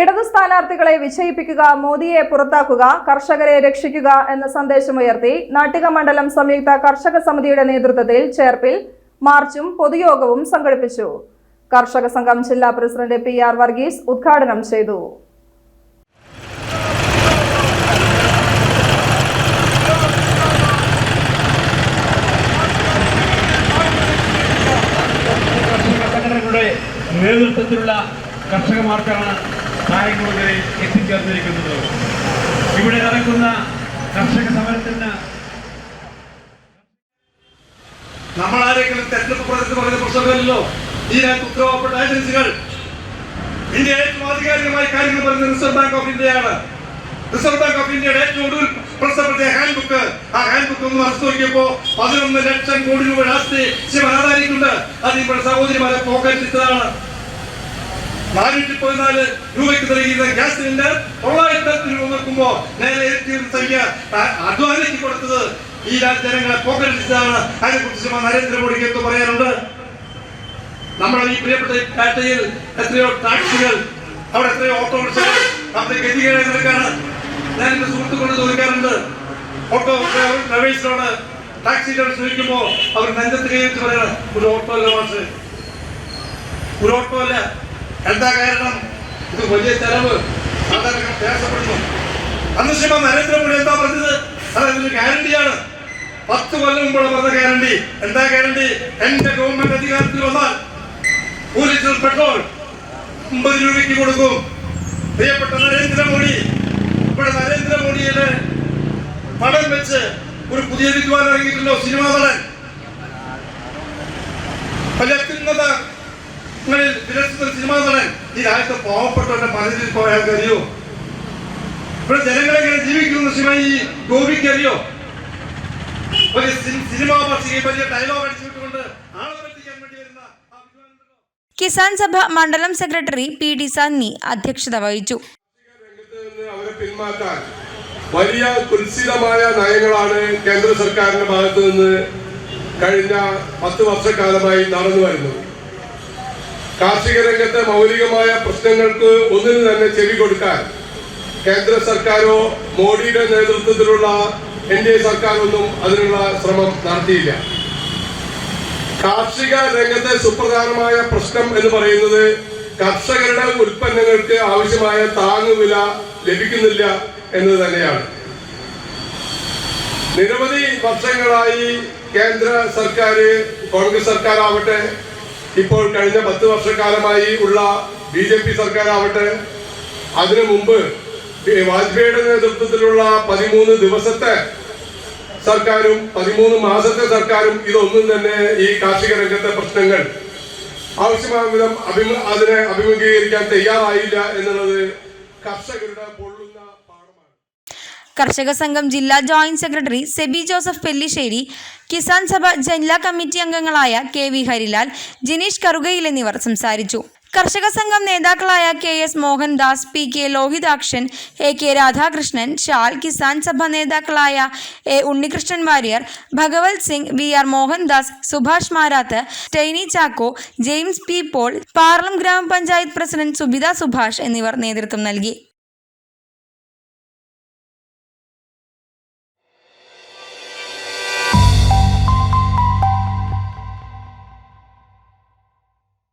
ഇടതു സ്ഥാനാർത്ഥികളെ വിജയിപ്പിക്കുക മോദിയെ പുറത്താക്കുക കർഷകരെ രക്ഷിക്കുക എന്ന സന്ദേശമുയർത്തി നാട്ടിക മണ്ഡലം സംയുക്ത കർഷക സമിതിയുടെ നേതൃത്വത്തിൽ ചേർപ്പിൽ മാർച്ചും പൊതുയോഗവും സംഘടിപ്പിച്ചു. കർഷക സംഘം ജില്ലാ പ്രസിഡന്റ് പി ആർ വർഗീസ് ഉദ്ഘാടനം ചെയ്തു. നേതൃത്വത്തിലുള്ള കർഷകമാർക്കാണ് കായംകുളങ്ങളിൽ എത്തിച്ചേർന്നിരിക്കുന്നത്. ഇവിടെ നടക്കുന്ന കർഷക സമരത്തിന് നമ്മൾ ആരെങ്കിലും തെരഞ്ഞെടുപ്പ് പ്രദേശത്ത് പറയുന്ന പ്രശ്നമില്ലല്ലോ രാജ്യത്ത് ഉത്തരവാദപ്പെട്ട ഏജൻസികൾ ഇന്ത്യ ഏറ്റവും ആധികാരികമായി കാര്യങ്ങൾ പറയുന്നത് റിസർവ് ബാങ്ക് ഓഫ് ഇന്ത്യയാണ്. റിസർവ് ബാങ്ക് ഓഫ് ഇന്ത്യയുടെ ഏറ്റവും ഒടുവിൽ പ്രസിദ്ധപ്പെടുത്തിയ ഹാൻഡ് ബുക്ക് ആ ഹാൻഡ് ബുക്ക് ഒന്ന് അറസ്റ്റ് നോക്കിയപ്പോ പതിനൊന്ന് ലക്ഷം കോടി രൂപ രാഷ്ട്രീയ ശിവനാഥാരിക്കുണ്ട് അത് ഇവിടെ സഹോദരിമാരെ പോക്കറ്റിട്ടതാണ് നാനൂറ്റി പതിനാല് രൂപയ്ക്ക് നൽകിയിരുന്ന ഗ്യാസ് സിലിണ്ടർ തൊള്ളായിരത്തി രൂപ നോക്കുമ്പോ നേരെ സംഖ്യ അധ്വാനിച്ച് കൊടുത്തത് ഈ ജനങ്ങളെ പോക്കറ്റിച്ചതാണ് അതിനെ കുറിച്ച് നരേന്ദ്രമോദിക്ക് എന്ത് പറയാനുണ്ട്? നമ്മുടെ ഈ പ്രിയപ്പെട്ട ടാറ്റയിൽ എത്രയോ ടാക്സികൾ അവിടെ എത്രയോ ഓട്ടോറിക്ഷകൾ നമ്മുടെ ഗതികേട് ഞാൻ എന്റെ സുഹൃത്തുക്കളോട് ചോദിക്കാറുണ്ട് ഓട്ടോ ഡ്രൈവേഴ്സിനോട് ടാക്സി ചോദിക്കുമ്പോൾ അവർ നെഞ്ചത്ത് കൈവച്ച് പറയണം ഒരു ഓട്ടോ അല്ല മാഷ് ഒരു ഓട്ടോ അല്ല. എന്താ കാരണം? ഇത് വലിയ ചെലവ്. സാധാരണ പ്രയാസപ്പെടുന്നു അന്ന് ശ്രീമാൻ നരേന്ദ്രമോദി എന്താ പറഞ്ഞത്? അത് ഇതിന് ഗ്യാരണ്ടിയാണ്. പത്ത് കൊല്ലം മുമ്പുള്ള പറഞ്ഞ ഗ്യാരണ്ടി. എന്താ ഗ്യാരണ്ടി? എന്റെ ഗവൺമെന്റ് അധികാരത്തിൽ വന്നാൽ ഒരു ലിറ്റർ പെട്രോൾ അമ്പത് രൂപയ്ക്ക് കൊടുക്കും. പ്രിയപ്പെട്ട നരേന്ദ്രമോദി ഇവിടെ നരേന്ദ്രമോദിയുടെ പടം വെച്ച് ഒരു പുതിയ വിദ്വാൻ ഇറങ്ങിയിട്ടുണ്ടോ? സിനിമാ നടൻ. പല അത്യുന്നതങ്ങളിൽ വിരസുന്ന സിനിമാ നടൻ ഈ രാജ്യത്തെ പാവപ്പെട്ടവരുടെ മനസ്സിൽ പോയാൽ കഴിയോ ഇവിടെ ജനങ്ങളെങ്ങനെ ജീവിക്കുന്ന സിനിമ ഈ ഗോപിക്ക് അറിയോ? ഒരു സിനിമാ വലിയ ഡയലോഗ് അടിച്ചുവിട്ടുകൊണ്ട് വേണ്ടി വരുന്ന കിസാൻ സഭ മണ്ഡലം സെക്രട്ടറി പി ഡി സാന്നി അധ്യക്ഷത വഹിച്ചു. അവരെ പിന്മാറ്റാൻ വലിയ കുൽസിതമായ നയങ്ങളാണ് കേന്ദ്ര സർക്കാരിന്റെ ഭാഗത്തു നിന്ന് കഴിഞ്ഞ പത്ത് വർഷക്കാലമായി നടന്നു വരുന്നത്. കാർഷിക രംഗത്തെ മൗലികമായ പ്രശ്നങ്ങൾക്ക് ഒന്നിനു തന്നെ ചെവി കൊടുക്കാൻ കേന്ദ്ര സർക്കാരോ മോഡിയുടെ നേതൃത്വത്തിലുള്ള എൻ ഡി എ സർക്കാരൊന്നും അതിനുള്ള ശ്രമം നടത്തിയില്ല. കാർഷിക രംഗത്തെ സുപ്രധാനമായ പ്രശ്നം എന്ന് പറയുന്നത് കർഷകരുടെ ഉൽപ്പന്നങ്ങൾക്ക് ആവശ്യമായ താങ്ങുവില ലഭിക്കുന്നില്ല എന്ന് തന്നെയാണ്. നിരവധി വർഷങ്ങളായി കേന്ദ്ര സർക്കാർ കോൺഗ്രസ് സർക്കാർ ആവട്ടെ ഇപ്പോൾ കഴിഞ്ഞ പത്ത് വർഷക്കാലമായി ഉള്ള ബി ജെ പി സർക്കാരാവട്ടെ അതിനു മുമ്പ് വാജ്പേയിയുടെ നേതൃത്വത്തിലുള്ള പതിമൂന്ന് ദിവസത്തെ സർക്കാരും പതിമൂന്ന് മാസത്തെ സർക്കാരും ഇതൊന്നും തന്നെ ഈ കാർഷിക രംഗത്തെ പ്രശ്നങ്ങൾ ആവശ്യമായ വിധം അതിനെ അഭിമുഖീകരിക്കാൻ തയ്യാറായില്ല എന്നുള്ളത് കർഷകരുടെ കർഷക സംഘം ജില്ലാ joint secretary Sebi Joseph Pellissery Kisan Sabha ജില്ലാ കമ്മിറ്റി അംഗങ്ങളായ കെ വി ഹരിലാൽ ജിനീഷ് കറുകയിൽ എന്നിവർ സംസാരിച്ചു. കർഷക സംഘം നേതാക്കളായ K S Mohandas P K Lohithakshan A K Radhakrishnan shall Kisan Sabha നേതാക്കളായ A Unnikrishnan Warrier Bhagavath Singh V R Mohandas Subhash Marath Tiny Chacko James P Paul Paralam ഗ്രാമപഞ്ചായത്ത് president Subitha Subhash എന്നിവർ നേതൃത്വം നൽകി.